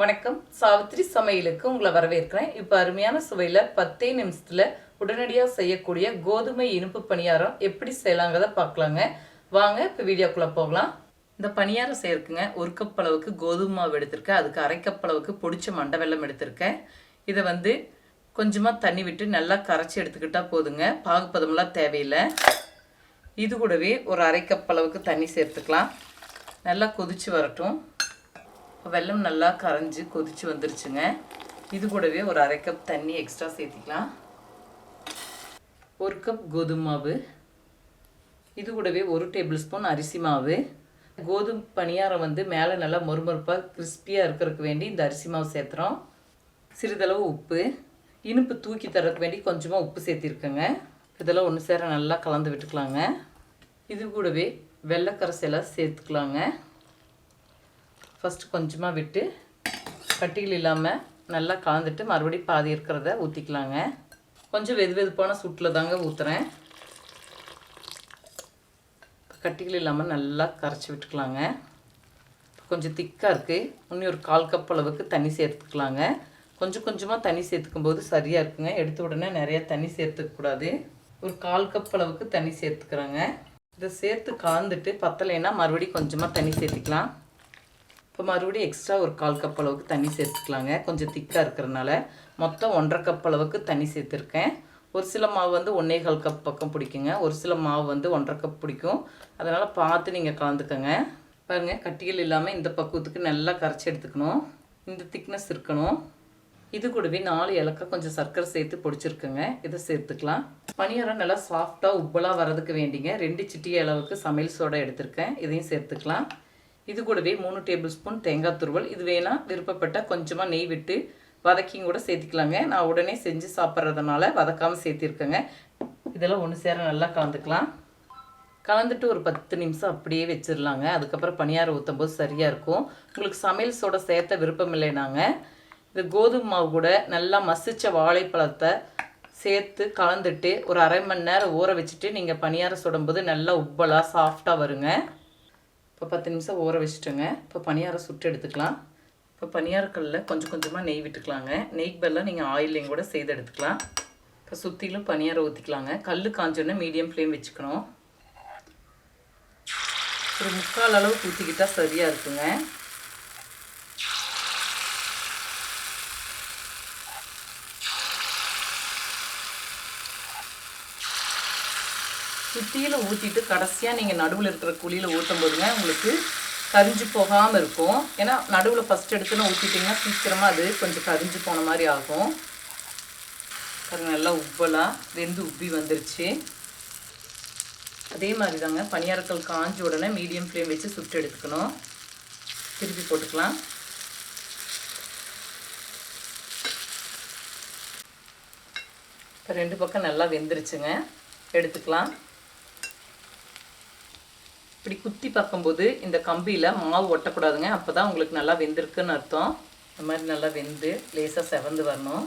வணக்கம். சாவித்திரி சமையலுக்கு உங்களை வரவேற்கிறேன். இப்போ அருமையான சுவையில் பத்தே நிமிஷத்தில் உடனடியாக செய்யக்கூடிய கோதுமை இனிப்பு பணியாரம் எப்படி செய்யலாங்கிறத பார்க்கலாங்க. வாங்க இப்போ வீடியோக்குள்ளே போகலாம். இந்த பணியாரம் செய்யறதுக்குங்க ஒரு கப் அளவுக்கு கோதுமை மாவு எடுத்திருக்கேன். அதுக்கு அரை கப் அளவுக்கு பொடிச்ச மண்டை வெல்லம் எடுத்திருக்கேன். இதை வந்து கொஞ்சமாக தண்ணி விட்டு நல்லா கரைச்சி எடுத்துக்கிட்டால் போதுங்க. பாகுப்பதமெல்லாம் தேவையில்லை. இது கூடவே ஒரு அரை கப் அளவுக்கு தண்ணி சேர்த்துக்கலாம். நல்லா கொதிச்சு வரட்டும். இப்போ வெல்லம் நல்லா கரைஞ்சி கொதிச்சு வந்துருச்சுங்க. இது கூடவே ஒரு அரை கப் தண்ணி எக்ஸ்ட்ரா சேர்த்திக்கலாம். ஒரு கப் கோதுமை மாவு. இது கூடவே ஒரு டேபிள் ஸ்பூன் அரிசி மாவு. கோதுமை பணியாரம் வந்து மேலே நல்லா மொறுமொறுப்பாக கிறிஸ்பியாக இருக்கிறதுக்கு வேண்டி இந்த அரிசி மாவு சேர்த்துறோம். சிறிதளவு உப்பு. இனிப்பு தூக்கி தரக்கு வேண்டி கொஞ்சமாக உப்பு சேர்த்திருக்கேங்க. இதெல்லாம் ஒன்று சேர நல்லா கலந்து விட்டுக்கலாங்க. இது கூடவே வெள்ளைக்கரசெல்லாம் சேர்த்துக்கலாங்க. ஃபஸ்ட்டு கொஞ்சமாக விட்டு கட்டிகள் இல்லாமல் நல்லா கலந்துட்டு மறுபடியும் பாதி இருக்கிறத ஊற்றிக்கலாங்க கொஞ்சம் வெது வெதுப்பான சூட்டில் தாங்க ஊற்றுறேன் கட்டிகள் இல்லாமல் நல்லா கரைச்சி விட்டுக்கலாங்க. கொஞ்சம் திக்காக இருக்குது இன்னும் ஒரு கால் கப் அளவுக்கு தண்ணி சேர்த்துக்கலாங்க. கொஞ்சம் கொஞ்சமாக தண்ணி சேர்த்துக்கும் போது சரியாக இருக்குங்க. எடுத்த உடனே நிறையா தண்ணி சேர்த்துக்கூடாது ஒரு கால் கப் அளவுக்கு தண்ணி சேர்த்துக்கிறேங்க. இதை சேர்த்து கலந்துட்டு பத்தலைன்னா மறுபடியும் கொஞ்சமாக தண்ணி சேர்த்துக்கலாம். இப்போ மறுபடியும் எக்ஸ்ட்ரா ஒரு கால் கப் அளவுக்கு தண்ணி சேர்த்துக்கலாங்க. கொஞ்சம் திக்காக இருக்கிறனால மொத்தம் ஒன்றரை கப் அளவுக்கு தண்ணி சேர்த்துருக்கேன். ஒரு சில மாவு வந்து ஒன்றே கால் கப் பக்கம் பிடிக்குங்க. ஒரு சில மாவு வந்து ஒன்றரை கப் பிடிக்கும். அதனால் பார்த்து நீங்கள் கலந்துக்கோங்க. பாருங்கள் கட்டிகள் இல்லாமல் இந்த பக்குவத்துக்கு நல்லா கரைச்சி எடுத்துக்கணும். இந்த திக்னஸ் இருக்கணும். இது கூடவே நாலு இலக்காய் கொஞ்சம் சர்க்கரை சேர்த்து பொடிச்சிருக்குங்க. இதை சேர்த்துக்கலாம். பனியாரம் நல்லா சாஃப்டாக உப்பலாக வரதுக்கு வேண்டிங்க. ரெண்டு சிட்டி அளவுக்கு சமையல் சோடா எடுத்திருக்கேன். இதையும் சேர்த்துக்கலாம். இது கூடவே மூணு டேபிள் ஸ்பூன் தேங்காய் துருவல். இது வேணால் விருப்பப்பட்ட கொஞ்சமாக நெய் விட்டு வதக்கியும் கூட சேர்த்துக்கலாங்க. நான் உடனே செஞ்சு சாப்பிட்றதுனால வதக்காமல் சேர்த்திருக்கேங்க. இதெல்லாம் ஒன்று சேர நல்லா கலந்துக்கலாம். கலந்துட்டு ஒரு பத்து நிமிஷம் அப்படியே வச்சிடலாங்க அதுக்கப்புறம் பணியாரம் ஊற்றும் போது சரியாக இருக்கும். உங்களுக்கு சமையல் சோட சேர்த்த விருப்பம் இல்லைனாங்க. இந்த கோதுமை மாவு கூட நல்லா மசித்த வாழைப்பழத்தை சேர்த்து கலந்துட்டு ஒரு அரை மணி நேரம் ஊற வச்சுட்டு நீங்கள் பணியாரம் சுடும்போது நல்லா உப்பலாக சாஃப்டாக வருங்க. இப்போ பத்து நிமிஷம் ஊற வச்சுட்டோங்க. இப்போ பணியாரம் சுட்டு எடுத்துக்கலாம். இப்போ பனியாரக்கல்லில் கொஞ்சம் கொஞ்சமாக நெய் விட்டுக்கலாங்க. நெய்க்கு பதிலாக நீங்கள் ஆயிலையும் கூட செய்து எடுத்துக்கலாம். இப்போ சுற்றிலும் பனியாரம் ஊற்றிக்கலாங்க கல் காஞ்சோடனே மீடியம் ஃப்ளேம் வச்சுக்கணும். ஒரு முக்கால் அளவுக்கு ஊற்றிக்கிட்டால் சரியாக இருக்குங்க. சுற்றியில் ஊற்றிட்டு கடைசியாக நீங்கள் நடுவில் இருக்கிற குழியில் ஊற்றும் போதுங்க. உங்களுக்கு கரிஞ்சு போகாமல் இருக்கும். ஏன்னா நடுவில் ஃபஸ்ட் எடுத்துன்னு ஊற்றிட்டிங்கன்னா சீக்கிரமாக அது கொஞ்சம் கரிஞ்சு போன மாதிரி ஆகும். பாருங்க நல்லா உப்பலாக வெந்து உப்பி வந்துருச்சு. அதே மாதிரி தாங்க பனியாரக்கல் காஞ்ச உடனே மீடியம் ஃப்ளேம் வச்சு சுட்டு எடுத்துக்கணும். திருப்பி போட்டுக்கலாம். இப்போ ரெண்டு பக்கம் நல்லா வெந்துருச்சுங்க. எடுத்துக்கலாம். இப்படி குத்தி பார்க்கும்போது இந்த கம்பியில் மாவு ஒட்டக்கூடாதுங்க. அப்போ தான் உங்களுக்கு நல்லா வெந்திருக்குன்னு அர்த்தம். இந்த மாதிரி நல்லா வெந்து லேசாக செவந்து வரணும்.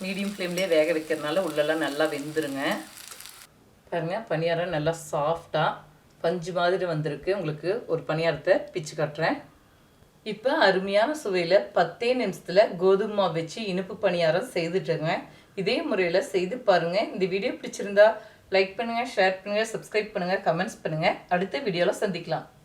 மீடியம் ஃப்ளேம்லேயே வேக வைக்கிறதுனால உள்ளெல்லாம் நல்லா வெந்துருங்க. பாருங்கள் பணியாரம் நல்லா சாஃப்டாக பஞ்சு மாதிரி வந்திருக்கு. உங்களுக்கு ஒரு பணியாரத்தை பிச்சு காட்டுறேன். இப்போ அருமையான சுவையில் பத்தே நிமிஷத்தில் கோதுமை மாவு வச்சு இனிப்பு பணியாரம் செய்துட்டுருங்க இதே முறையில் செய்து பாருங்கள் இந்த வீடியோ பிடிச்சிருந்தா லைக் பண்ணுங்கள் ஷேர் பண்ணுங்கள் சப்ஸ்கிரைப் பண்ணுங்கள் கமெண்ட்ஸ் பண்ணுங்கள் அடுத்த வீடியோவில் சந்திக்கலாம்.